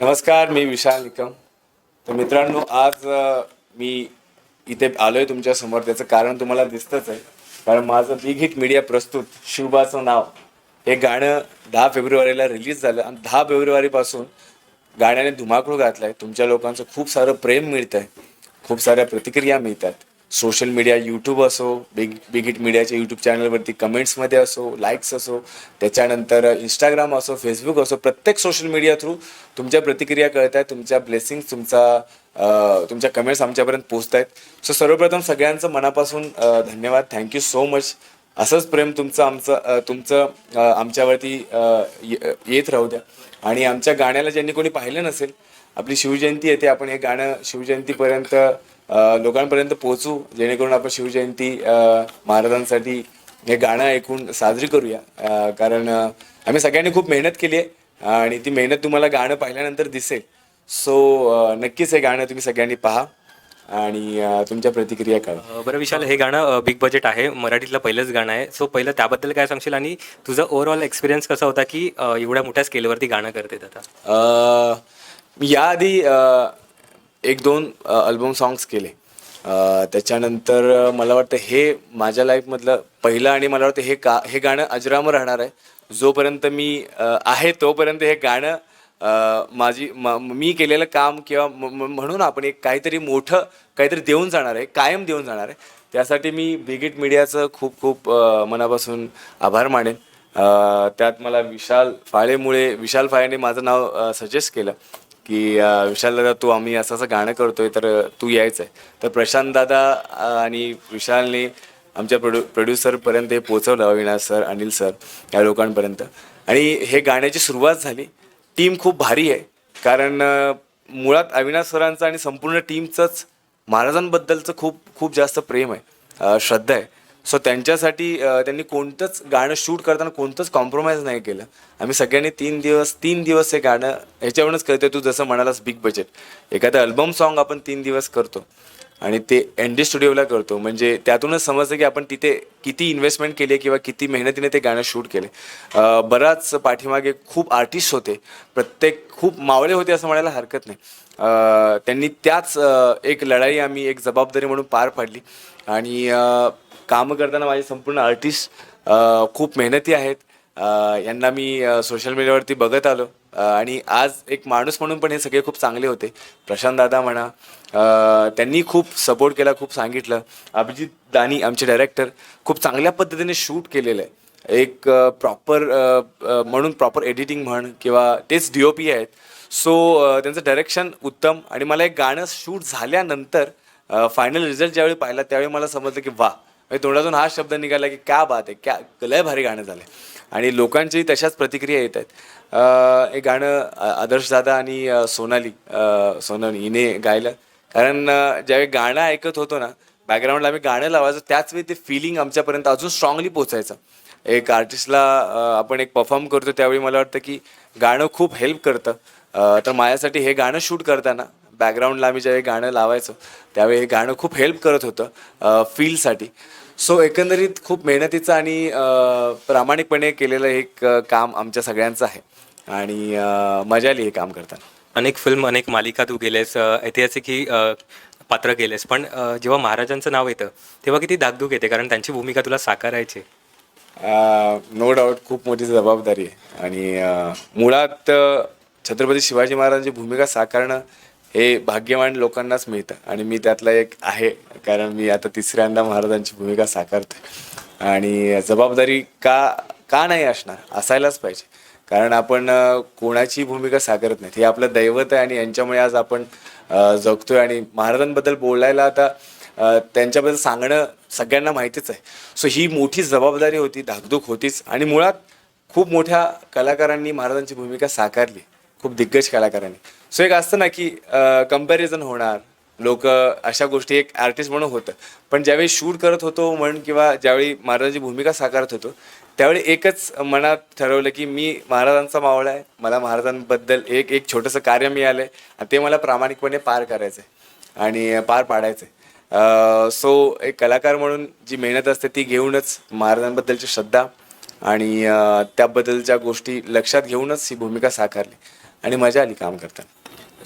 नमस्कार मी विशाल निकम. तर मित्रांनो आज मी इथे आलो आहे तुमच्यासमोर त्याचं कारण तुम्हाला दिसतंच आहे. कारण माझं बिग हिट मीडिया प्रस्तुत शिवबाचं नाव. हे गाणं दहा फेब्रुवारीला रिलीज झालं आणि दहा फेब्रुवारीपासून गाण्याने धुमाकूळ घातलाय. तुमच्या लोकांचं खूप सारं प्रेम मिळतं आहे खूप साऱ्या प्रतिक्रिया मिळतात. सोशल मीडिया यूट्यूब असो बिग बिग हिट मीडियाच्या यूट्यूब चॅनलवरती कमेंट्समध्ये असो लाईक्स असो त्याच्यानंतर इंस्टाग्राम असो फेसबुक असो प्रत्येक सोशल मीडिया थ्रू तुमच्या प्रतिक्रिया कळत आहेत तुमच्या ब्लेसिंग्स तुमचा तुमच्या कमेंट्स आमच्यापर्यंत पोहोचत आहेत सो सर्वप्रथम सगळ्यांचं मनापासून धन्यवाद. थँक्यू सो मच असंच प्रेम तुमचं आमचं तुमचं आमच्यावरती ये- येत राहू द्या. आणि आमच्या गाण्याला ज्यांनी कोणी पाहिलं नसेल आपली शिवजयंती येते आपण हे गाणं शिवजयंतीपर्यंत लोकांपर्यंत पोहोचू जेणेकरून आपण शिवजयंती महाराजांसाठी हे गाणं ऐकून साजरी करूया. कारण आम्ही सगळ्यांनी खूप मेहनत केली आहे आणि ती मेहनत तुम्हाला गाणं पाहिल्यानंतर दिसेल. सो नक्कीच हे गाणं तुम्ही सगळ्यांनी पहा आणि तुमच्या प्रतिक्रिया कळवा अ, बरं विशाल हे गाणं बिग बजेट आहे. मराठीतलं पहिलंच गाणं आहे. सो पहिलं त्याबद्दल काय सांगशील आणि तुझं ओव्हरऑल एक्सपिरियन्स कसा होता की एवढ्या मोठ्या स्केलवरती गाणं करते आता? याआधी एक दोन अल्बम सॉंग्स केले. त्याच्यानंतर मला वाटतं हे माझ्या लाईफमधलं पहिलं आणि मला वाटतं हे का हे गाणं अजरामर राहणार आहे. जोपर्यंत मी आहे तोपर्यंत हे गाणं माझी म- मी केलेलं काम किंवा म्हणून आपण एक काहीतरी मोठं काहीतरी देऊन जाणार आहे कायम देऊन जाणार आहे. त्यासाठी मी बिगिट मीडियाचं खूप खूप मनापासून आभार मानेन. त्यात मला विशाल फाळेमुळे विशाल फाळेने माझं नाव सजेस्ट केलं. की विशाल दादा तू आम्ही असं असं गाणं करतोय तर तू यायचं आहे तर प्रशांत दादा आणि विशालने आमच्या प्रोड्यु प्रोड्युसरपर्यंत हे पोचवलं अविनाश सर अनिल सर या लोकांपर्यंत. आणि हे गाण्याची सुरुवात झाली. टीम खूप भारी आहे. कारण मुळात अविनाश सरांचं आणि संपूर्ण टीमचंच महाराजांबद्दलचं खूप खूप जास्त प्रेम आहे. श्रद्धा आहे. सो त्यांच्यासाठी त्यांनी कोणतंच गाणं शूट करताना कोणतंच कॉम्प्रोमाइज नाही केलं. आम्ही सगळ्यांनी तीन दिवस तीन दिवस हे गाणं ह्याच्यावरूनच कळतं तू जसं म्हणालास बिग बजेट एखादं अल्बम सॉन्ग आपण तीन दिवस करतो आणि ते एन डी स्टुडिओला करतो. म्हणजे त्यातूनच समजतं की आपण तिथे किती इन्व्हेस्टमेंट केली आहे किंवा किती मेहनतीने ते गाणं शूट केले बराच पाठीमागे खूप आर्टिस्ट होते. प्रत्येक खूप मावळे होते असं म्हणायला हरकत नाही. त्यांनी त्याच एक लढाई आम्ही एक जबाबदारी म्हणून पार पाडली. आणि कामं करताना माझे संपूर्ण आर्टिस्ट खूप मेहनती आहेत. यांना मी सोशल मीडियावरती बघत आलो. आणि आज एक माणूस म्हणून पण हे सगळे खूप चांगले होते. प्रशांत दादा म्हणा त्यांनी खूप सपोर्ट केला खूप सांगितलं. अभिजित दानी आमचे डायरेक्टर खूप चांगल्या पद्धतीने शूट केलेलं आहे. एक प्रॉपर म्हणून प्रॉपर एडिटिंग म्हण किंवा तेच डी ओ पी आहेत. सो त्यांचं डायरेक्शन उत्तम आणि मला एक गाणं शूट झाल्यानंतर फायनल रिझल्ट ज्यावेळी पाहिला त्यावेळी मला समजलं की वा म्हणजे तोंडातून हा शब्द निघाला की क्या बात आहे क्या लय भारी गाणं झालं आणि लोकांची तशाच प्रतिक्रिया येत आहेत. हे गाणं आदर्श दादा आणि सोनाली सोनाली हिने गायलं. कारण ज्यावेळी गाणं ऐकत होतो ना बॅकग्राऊंडला आम्ही गाणं लावायचो त्याच वेळी ते फिलिंग आमच्यापर्यंत अजून स्ट्रॉंगली पोचायचं एक आर्टिस्टला आपण एक परफॉर्म करतो त्यावेळी मला वाटतं की गाणं खूप हेल्प करतं. तर माझ्यासाठी हे गाणं शूट करताना बॅकग्राऊंडला आम्ही ज्यावेळी गाणं लावायचो त्यावेळी हे गाणं खूप हेल्प करत होतं फीलसाठी सो एकंदरीत खूप मेहनतीचं आणि प्रामाणिकपणे केलेलं एक काम आमच्या सगळ्यांचं आहे. आणि मजा आली हे काम करताना. अनेक फिल्म अनेक मालिका तू गेलेस ऐतिहासिक ही पात्र केलेस पण जेव्हा महाराजांचं नाव येतं तेव्हा किती धाकधूक येते? कारण त्यांची भूमिका तुला साकारायची. नो डाऊट खूप मोठी जबाबदारी आहे. आणि मुळात छत्रपती शिवाजी महाराजांची भूमिका साकारणं हे भाग्यवान लोकांनाच मिळतं. आणि मी त्यातला एक आहे कारण मी आता तिसऱ्यांदा महाराजांची भूमिका साकारते आणि जबाबदारी का का नाही असणार असायलाच पाहिजे. कारण आपण कोणाची भूमिका साकारत नाही हे आपलं दैवत आहे आणि यांच्यामुळे आज आपण जगतोय. आणि महाराजांबद्दल बोलायला आता त्यांच्याबद्दल सांगणं सगळ्यांना माहितीच आहे. सो ही मोठी जबाबदारी होती धाकधूक होतीच. आणि मुळात खूप मोठ्या कलाकारांनी महाराजांची भूमिका साकारली. खूप दिग्गज कलाकारांनी. सो एक असतं ना की कंपॅरिझन होणार. लोक अशा गोष्टी एक आर्टिस्ट म्हणून होतं. पण ज्यावेळी शूट करत होतो म्हण किंवा ज्यावेळी महाराजांची भूमिका साकारत होतो त्यावेळी एकच मनात ठरवलं की मी महाराजांचा मावळा आहे. मला महाराजांबद्दल एक एक छोटंसं कार्य मिळालं आहे आणि ते मला प्रामाणिकपणे पार करायचं आहे आणि पार पाडायचं आहे सो एक कलाकार म्हणून जी मेहनत असते ती घेऊनच महाराजांबद्दलची श्रद्धा आणि त्याबद्दलच्या गोष्टी लक्षात घेऊनच ही भूमिका साकारली. आणि मजा आली काम करताना.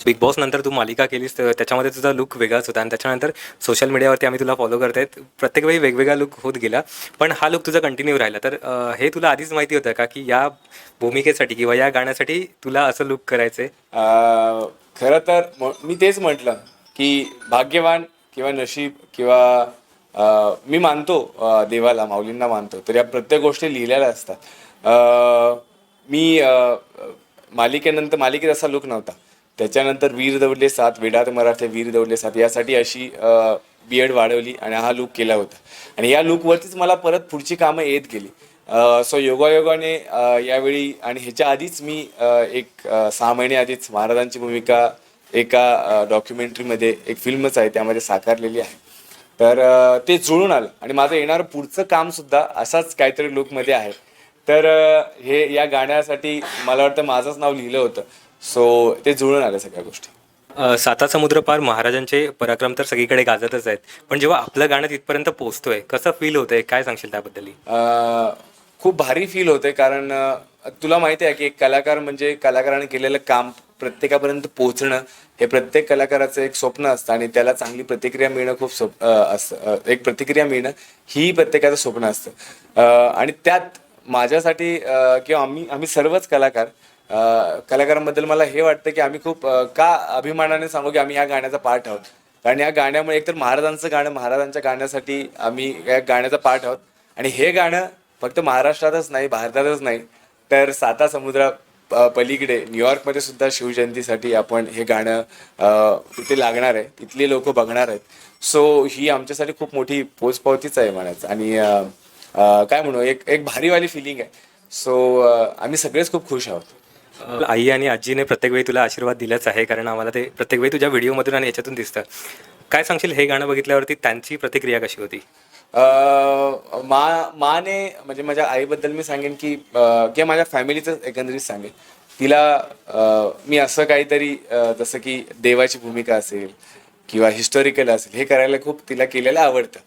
बिग बॉस नंतर तू मालिका केलीस तर त्याच्यामध्ये तुझा लुक वेगळाच होता आणि त्याच्यानंतर सोशल मीडियावरती आम्ही तुला फॉलो करतायत. प्रत्येक वेळी वेगवेगळा लुक होत गेला पण हा लुक तुझा कंटिन्यू राहिला. तर अं, हे तुला आधीच माहिती होतं का की या भूमिकेसाठी किंवा या गाण्यासाठी तुला असं लुक करायचं आहे अं, खरं तर म- मी तेच म्हटलं की भाग्यवान किंवा नशीब किंवा अं, मी मानतो अं, देवाला माऊलींना मानतो तर या प्रत्येक गोष्टी लिहिलेल्या असतात. अं, मी अं, मालिकेनंतर मालिकेत असा लुक नव्हता. त्याच्यानंतर वीर दौडले सात वेडात मराठे वीर दौडले सात यासाठी अशी बियड वाढवली आणि हा लुक केला होता. आणि या लुकवरतीच मला परत पुढची कामं येत गेली. सो योगायोगाने यावेळी आणि ह्याच्या आधीच मी एक सहा महिने आधीच महाराजांची भूमिका एका डॉक्युमेंटरीमध्ये एक फिल्मच आहे त्यामध्ये साकारलेली आहे. तर ते जुळून आलं. आणि माझं येणारं पुढचं कामसुद्धा असाच काहीतरी लुकमध्ये आहे. तर हे या गाण्यासाठी मला वाटतं माझंच नाव लिहिलं होतं. सो ते जुळून आलं सगळ्या गोष्टी. अ, साता समुद्र पार महाराजांचे पराक्रम तर सगळीकडे गाजतच आहेत. पण जेव्हा आपलं गाणं तिथपर्यंत पोहोचतोय कसं फील होतंय? काय सांगशील त्याबद्दल अ, खूप भारी फील होते कारण अ, तुला माहिती आहे की एक कलाकार म्हणजे कलाकाराने केलेलं काम प्रत्येकापर्यंत पोहोचणं हे प्रत्येक कलाकाराचं एक स्वप्न असतं आणि त्याला चांगली प्रतिक्रिया मिळणं खूप स्वप अ, असतं. अ, एक प्रतिक्रिया मिळणं ही प्रत्येकाचं स्वप्न असतं. अ, आणि त्यात माझ्यासाठी किंवा आम्ही आम्ही सर्वच कलाकार कलाकारांबद्दल मला हे वाटतं की आम्ही खूप का अभिमानाने सांगू की आम्ही या गाण्याचा पार्ट आहोत? कारण या गाण्यामुळे एकतर महाराजांचं गाणं महाराजांच्या गाण्यासाठी आम्ही या गाण्याचा पार्ट आहोत. आणि हे गाणं फक्त महाराष्ट्रातच नाही भारतातच नाही तर साता समुद्रा पलीकडे न्यूयॉर्कमध्ये सुद्धा शिवजयंतीसाठी आपण हे गाणं तिथे लागणार आहे. तिथली लोक बघणार आहेत. सो ही आमच्यासाठी खूप मोठी पोचपावतीच आहे म्हणायचं. आणि काय म्हणू एक एक भारीवाली फिलिंग आहे. सो आम्ही सगळेच खूप खुश आहोत. आई आणि आजीने प्रत्येक वेळी तुला आशीर्वाद दिलाच आहे कारण आम्हाला ते प्रत्येक वेळी तुझ्या व्हिडिओमधून आणि याच्यातून दिसतं. काय सांगशील हे गाणं बघितल्यावरती त्यांची प्रतिक्रिया कशी होती? मा माने म्हणजे माझ्या आईबद्दल मी सांगेन की किंवा माझ्या फॅमिलीचं एकंदरीत सांगेन. तिला मी असं काहीतरी जसं की देवाची भूमिका असेल किंवा हिस्टॉरिकल असेल हे करायला खूप तिला केलेलं आवडतं.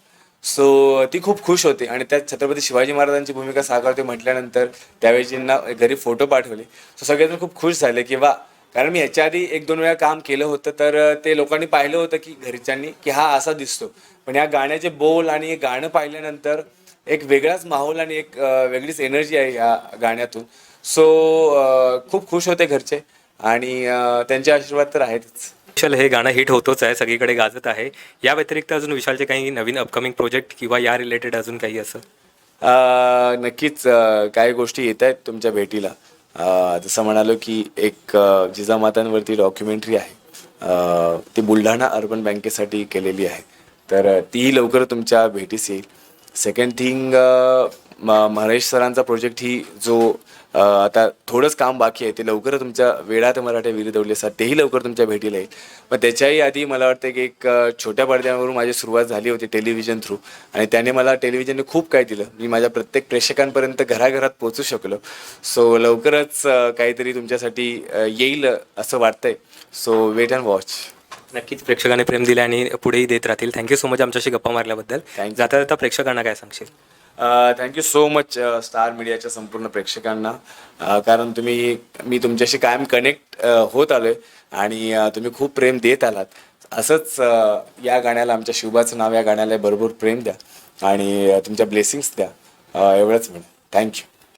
सो ती खूप खुश होते आणि त्यात छत्रपती शिवाजी महाराजांची भूमिका साकारते म्हटल्यानंतर त्यावेळीजींना घरी फोटो पाठवले. सो सगळेजण खूप खुश झाले की वा कारण मी याच्या आधी एक दोन वेळा काम केलं होतं तर ते लोकांनी पाहिलं होतं की घरच्यांनी की हा असा दिसतो. पण या गाण्याचे बोल आणि हे गाणं पाहिल्यानंतर एक वेगळाच माहोल आणि एक वेगळीच एनर्जी आहे या गाण्यातून. सो खूप खुश होते घरचे आणि त्यांचे आशीर्वाद तर आहेतच. विशाल हे गाणं हिट होतोच आहे सगळीकडे गाजत आहे. या व्यतिरिक्त अजून विशालचे काही नवीन अपकमिंग प्रोजेक्ट किंवा या रिलेटेड अजून काही असं? नक्कीच काही गोष्टी येत आहेत तुमच्या भेटीला. जसं म्हणालो की एक जिजामातांवरती डॉक्युमेंटरी आहे. ती बुलढाणा अर्बन बँकेसाठी केलेली आहे. तर अ, तीही लवकर तुमच्या भेटीस येईल. सेकंड थिंग महेश सरांचा प्रोजेक्ट ही जो आता थोडंच काम बाकी आहे ते लवकर तुमच्या वेळात मराठे वीर दौडले असतात तेही लवकर तुमच्या भेटीला येईल. मग त्याच्याही आधी मला वाटतं की एक छोट्या पडद्यावरून माझी सुरुवात झाली होती टेलिव्हिजन थ्रू. आणि त्याने मला टेलिव्हिजनने खूप काय दिलं. मी माझ्या प्रत्येक प्रेक्षकांपर्यंत घराघरात पोहोचू शकलो. सो लवकरच काहीतरी तुमच्यासाठी येईल असं वाटतंय. So wait and watch. नक्कीच प्रेक्षकांनी प्रेम दिले आणि पुढेही देत राहतील. थँक्यू सो मच आमच्याशी गप्पा मारल्याबद्दल. जाता जाता प्रेक्षकांना काय सांगशील? थँक्यू सो मच स्टार मीडियाच्या संपूर्ण प्रेक्षकांना. कारण तुम्ही मी तुमच्याशी कायम कनेक्ट होत आलो आहे आणि तुम्ही खूप प्रेम देत आलात. असंच या गाण्याला आमच्या शिवबाचं नाव या गाण्याला भरपूर प्रेम द्या आणि तुमच्या ब्लेसिंग्स द्या. एवढंच म्हणून थँक्यू